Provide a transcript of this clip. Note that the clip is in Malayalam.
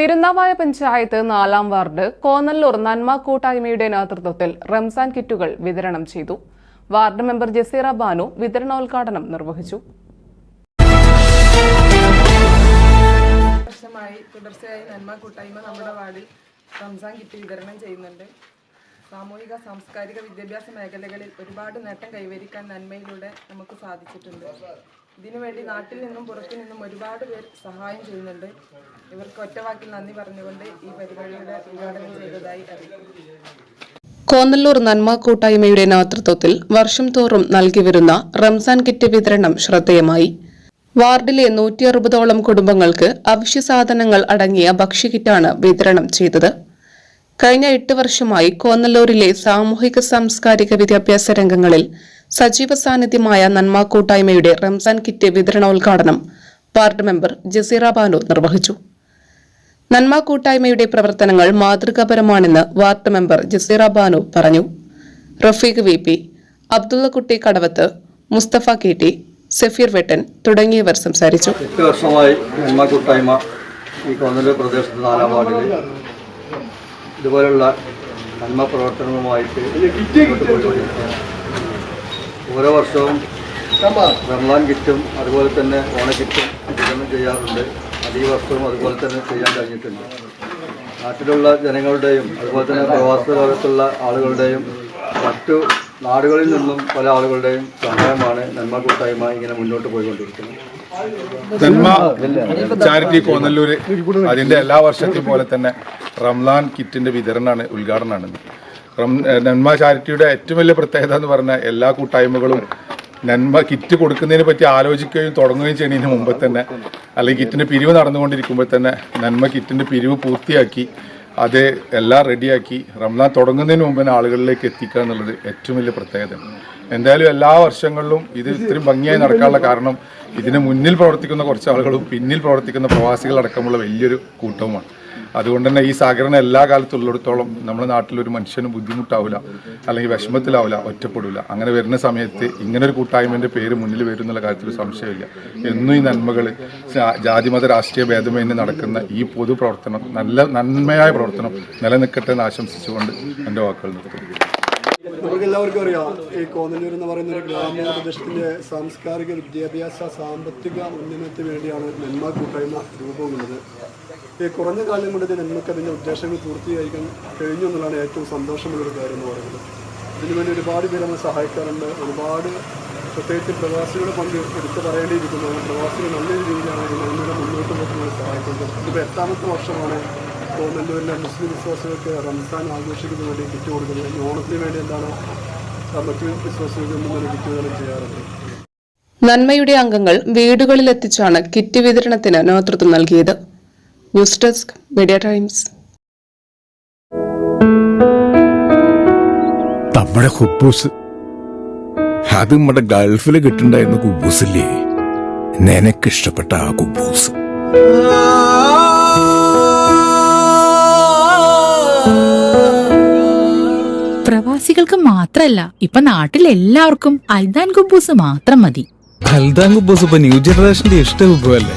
തിരുനാവായ പഞ്ചായത്ത് നാലാം വാർഡ് കോന്നല്ലൂർ നന്മ കൂട്ടായ്മയുടെ നേതൃത്വത്തിൽ റംസാൻ കിറ്റുകൾ വിതരണം ചെയ്തു. വാർഡ് മെമ്പർ ജസീറ ബാനു വിതരണോദ്ഘാടനം നിർവഹിച്ചു. തുടർച്ചയായി നന്മ കൂട്ടായ്മ നമ്മുടെ വാർഡിൽ റംസാൻ കിറ്റ് വിതരണം ചെയ്യുന്നുണ്ട്. സാമൂഹിക സാംസ്കാരിക വിദ്യാഭ്യാസ മേഖലകളിൽ ഒരുപാട് നേട്ടം കൈവരിക്കാൻ നന്മയിലൂടെ നമുക്ക് സാധിച്ചിട്ടുണ്ട്. ഇതിനുവേണ്ടി നാട്ടിൽ നിന്നും പുറത്തു നിന്നും ഒരുപാട് പേർ സഹായം ചെയ്യുന്നുണ്ട്. ഇവർക്ക് ഒറ്റവാക്കിൽ നന്ദി പറഞ്ഞുകൊണ്ട് ഈ പരിപാടിയുടെ ഉദ്ഘാടനം ചെയ്തതായി അറിയിക്കും കോന്നല്ലൂർ നന്മ കൂട്ടായ്മയുടെ നേതൃത്വത്തിൽ വർഷം തോറും നൽകിവരുന്ന റംസാൻ കിറ്റ് വിതരണം ശ്രദ്ധേയമായി. വാർഡിലെ നൂറ്റി അറുപതോളം കുടുംബങ്ങൾക്ക് അവശ്യ സാധനങ്ങൾ അടങ്ങിയ ഭക്ഷ്യകിറ്റാണ് വിതരണം ചെയ്തത്. കഴിഞ്ഞ എട്ട് വർഷമായി കോന്നല്ലൂരിലെ സാമൂഹിക സാംസ്കാരിക വിദ്യാഭ്യാസ രംഗങ്ങളിൽ സജീവ സാന്നിധ്യമായ നന്മ കൂട്ടായ്മയുടെ റംസാൻ കിറ്റ് വിതരണോദ്ഘാടനം വാർഡ് മെമ്പർ ജസീറ ബാനു നിർവഹിച്ചു. നന്മ കൂട്ടായ്മയുടെ പ്രവർത്തനങ്ങൾ മാതൃകാപരമാണെന്ന് വാർഡ് മെമ്പർ ജസീറ ബാനു പറഞ്ഞു. Rafeeq V P Abdullakutty Kadavath Musthafa K T Safeer Vettan തുടങ്ങിയവർ സംസാരിച്ചു. എട്ട് വർഷമായി നന്മ കൂട്ടായ്മ ഈ കോന്നല്ലൂർ പ്രദേശത്ത് നാലാം വാർഡിൽ ഇതുപോലുള്ള നന്മ പ്രവർത്തനങ്ങളുമായിട്ട് ഓരോ വർഷവും റംലാൻ കിറ്റും അതുപോലെ തന്നെ ഓണക്കിറ്റും വിതരണം ചെയ്യാറുണ്ട്. അത് ഈ വർഷവും അതുപോലെ തന്നെ ചെയ്യാൻ കഴിഞ്ഞിട്ടുണ്ട്. നാട്ടിലുള്ള ജനങ്ങളുടെയും അതുപോലെ തന്നെ പ്രവാസ ലോകത്തുള്ള ആളുകളുടെയും മറ്റു നാടുകളിൽ നിന്നും പല ആളുകളുടെയും സഹായമാണ് നന്മ കൂട്ടായ്മ ഇങ്ങനെ മുന്നോട്ട് പോയിക്കൊണ്ടിരിക്കുന്നത്. നന്മ ചാരിറ്റി കോന്നല്ലൂര് അതിന്റെ എല്ലാ വർഷത്തെയും പോലെ തന്നെ റംലാൻ കിറ്റിന്റെ വിതരണമാണ് ഉദ്ഘാടനമാണ്. റം നന്മ ചാരിറ്റിയുടെ ഏറ്റവും വലിയ പ്രത്യേകത എന്ന് പറഞ്ഞാൽ എല്ലാ കൂട്ടായ്മകളും നന്മ കിറ്റ് കൊടുക്കുന്നതിനെ പറ്റി ആലോചിക്കുകയും തുടങ്ങുകയും ചെയ്യുന്നതിന് മുമ്പ് തന്നെ അല്ലെങ്കിൽ കിറ്റിന്റെ പിരിവ് നടന്നുകൊണ്ടിരിക്കുമ്പോൾ തന്നെ നന്മ കിറ്റിന്റെ പിരിവ് പൂർത്തിയാക്കി അത് എല്ലാം റെഡിയാക്കി റംലാൻ തുടങ്ങുന്നതിന് മുമ്പ് തന്നെ ആളുകളിലേക്ക് എത്തിക്കുക എന്നുള്ളത് ഏറ്റവും വലിയ പ്രത്യേകത. എന്തായാലും എല്ലാ വർഷങ്ങളിലും ഇത് ഇത്രയും ഭംഗിയായി നടക്കാനുള്ള കാരണം ഇതിന് മുന്നിൽ പ്രവർത്തിക്കുന്ന കുറച്ച് ആളുകളും പിന്നിൽ പ്രവർത്തിക്കുന്ന പ്രവാസികളടക്കമുള്ള വലിയൊരു കൂട്ടവുമാണ്. അതുകൊണ്ട് തന്നെ ഈ സഹകരണം എല്ലാ കാലത്തും ഉള്ളിടത്തോളം നമ്മുടെ നാട്ടിലൊരു മനുഷ്യനും ബുദ്ധിമുട്ടാവില്ല അല്ലെങ്കിൽ വിഷമത്തിലാവില്ല ഒറ്റപ്പെടില്ല അങ്ങനെ വരുന്ന സമയത്ത് ഇങ്ങനെ ഒരു കൂട്ടായ്മന്റെ പേര് മുന്നിൽ വരും എന്നുള്ള കാര്യത്തിൽ സംശയമില്ല. എന്നും ഈ നന്മകൾ ജാതിമത രാഷ്ട്രീയ ഭേദമന്യേ നടക്കുന്ന ഈ പൊതു പ്രവർത്തനം നല്ല നന്മയായ പ്രവർത്തനം നിലനിൽക്കട്ടെ എന്ന് ആശംസിച്ചുകൊണ്ട് എന്റെ വാക്കുകൾ നിർത്തുന്നു. നമുക്ക് എല്ലാവർക്കും അറിയാം ഈ കോന്നല്ലൂർ എന്ന് പറയുന്ന ഒരു ഗ്രാമീണ പ്രദേശത്തിന്റെ സാംസ്കാരിക വിദ്യാഭ്യാസ സാമ്പത്തിക ഉന്നമനത്തിന് വേണ്ടിയാണ് നന്മ കൂട്ടായ്മ രൂപം കൊണ്ടത്. ഈ കുറഞ്ഞ കാലം കൊണ്ട് തന്നെ നമുക്ക് അതിന്റെ ഉദ്ദേശങ്ങൾ പൂർത്തീകരിക്കാൻ കഴിഞ്ഞു എന്നുള്ളതാണ് ഏറ്റവും സന്തോഷമുള്ളൊരു കാര്യം എന്ന് പറയുന്നത്. ഇതിനുവേണ്ടി ഒരുപാട് പേര് നമ്മൾ സഹായിക്കാറുണ്ട്. ഒരുപാട് പ്രത്യേകിച്ച് പ്രവാസികളുടെ പങ്ക് എടുത്ത് പറയേണ്ടിയിരിക്കുന്നു പ്രവാസികൾ നല്ല രീതിയിലാണ് നന്മയുടെ മുന്നോട്ട് പോകുന്നത് സഹായിക്കുന്നത്. ഇതിപ്പോൾ എട്ടാമത്തെ വർഷമാണ് കോന്നല്ലൂരിലെ മുസ്ലിം വിശ്വാസികൾക്ക് റംസാൻ ആഘോഷിക്കുന്നതിന് വേണ്ടി കിറ്റ് കൊടുക്കുന്നത്. ഓണത്തിന് വേണ്ടി എന്താണ് മറ്റു വിശ്വാസികൾക്ക് തന്നെ കിറ്റ് വിതരണം ചെയ്യാറുണ്ട്? നന്മയുടെ അംഗങ്ങൾ വീടുകളിലെത്തിച്ചാണ് കിറ്റ് വിതരണത്തിന് നേതൃത്വം നൽകിയത്. News desk media times. നമ്മുടെ ഹുബൂസ്. അത് നമ്മുടെ ഗൾഫിൽ കിട്ടുണ്ടായിരുന്ന കുബൂസില്ലേ? നിനക്കിഷ്ടപ്പെട്ട ആ കുബൂസ്. പ്രവാസികൾക്ക് മാത്രല്ല ഇപ്പൊ നാട്ടിൽ എല്ലാവർക്കും അൽദാൻ കുബൂസ് മാത്രം മതി. അൽദാൻ കുബൂസ് ഇപ്പൊ ന്യൂ ജനറേഷന്റെ ഇഷ്ട കുബുവല്ലേ